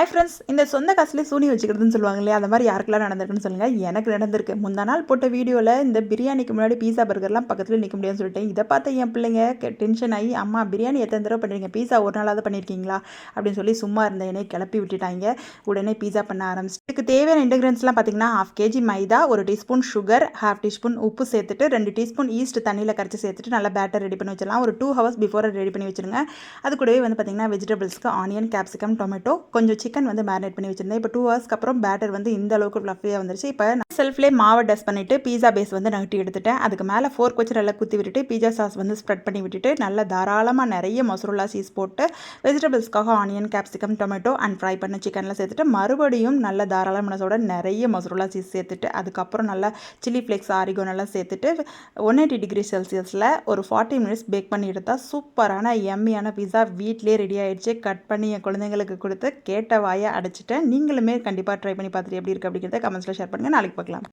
Hi friends இந்த சொந்த காசுலேயே சூனி வச்சுக்கிறதுன்னு சொல்லுவாங்க இல்லையா அந்த மாதிரி யாருக்கெல்லாம் நடந்திருக்குன்னு சொல்லுங்கள் எனக்கு நடந்திருக்கு. முந்தா நாள் போட்ட வீடியோவில் இந்த பிரியாணிக்கு முன்னாடி பீஸா பர்கர்லாம் பக்கத்தில் நிற்க முடியாதுன்னு சொல்லிட்டேன். இதை பார்த்து என் பிள்ளைங்க டென்ஷன் ஆகி அம்மா பிரியாணி எத்தனை தடவை பண்ணிருக்கீங்க பீஸா ஒரு நாளாவது பண்ணியிருக்கீங்களா? அப்படின்னு சொல்லி சும்மா இருந்த என்னை கிளப்பி விட்டுட்டாங்க. உடனே பீஸா பண்ண ஆரம்பிச்சு இதுக்கு தேவையான இன்கிரியன்ஸ்லாம் பார்த்தீங்கன்னா ஹாஃப் கேஜி மைதா ஒரு டீஸ்பூன் சுகர் ஹாஃப் டீஸ்பூன் உப்பு சேர்த்துட்டு ரெண்டு டீஸ்பூன் ஈஸ்ட் தண்ணியில் கரைச்சி சேர்த்துட்டு நல்லா பேட்டர் ரெடி பண்ணி வச்சிடலாம். ஒரு டூ ஹவர்ஸ் பிஃபோர் ரெடி பண்ணி வச்சுருங்க அது கூடவே வந்து பார்த்திங்கன்னா வெஜிடபிள்ஸ்க்கு ஆனியன் கேப்சிகம் டொமேட்டோ கொஞ்சம் சிக்கன் வந்து மேரினேட் பண்ணி வச்சுருந்தேன். இப்போ டூ ஹவர்ஸ்க்கு அப்புறம் பேட்டர் வந்து இந்த அளவுக்கு ஃப்ளஃபியாக வந்துருச்சு. இப்போ நான் செல்ஃப்லேயே மாவை டஸ்ட் பண்ணிவிட்டு பீஸா பேஸ் வந்து நகட்டி எடுத்துட்டேன். அதுக்கு மேலே ஃபோர்க் வச்சு நல்லா குத்தி விட்டுட்டு பீஸா சாஸ் வந்து ஸ்ப்ரெட் பண்ணி விட்டுட்டு நல்லா தாராளமாக நிறைய மொசரோலா சீஸ் போட்டு வெஜிடபிள்ஸ்க்காக onion capsicum tomato and fry பண்ண சிக்கனில் சேர்த்துட்டு மறுபடியும் நல்ல தாராள மனசோட நிறைய மொசரோலா சீஸ் சேர்த்துட்டு அதுக்கப்புறம் நல்லா சில்லி ஃப்ளேக்ஸ் ஆரிகோ நல்லா சேர்த்துட்டு ஒன் எயிட்டி டிகிரி செல்சியஸில் ஒரு ஃபார்ட்டி மினிட்ஸ் பேக் பண்ணி எடுத்தால் சூப்பரான எம்மியான பீஸா வீட்லேயே ரெடி ஆகிடுச்சு கட் பண்ணி என் குழந்தைங்களுக்கு கொடுத்து கேட்ட வாயை அடைச்சிட்டேன். நீங்களுமே கண்டிப்பாக ட்ரை பண்ணி பார்த்துட்டு எப்படி இருக்குது அப்படிங்கிறத கமெண்ட்ஸில் ஷேர் பண்ணுங்கள் நாளைக்கு பார்க்கலாம்.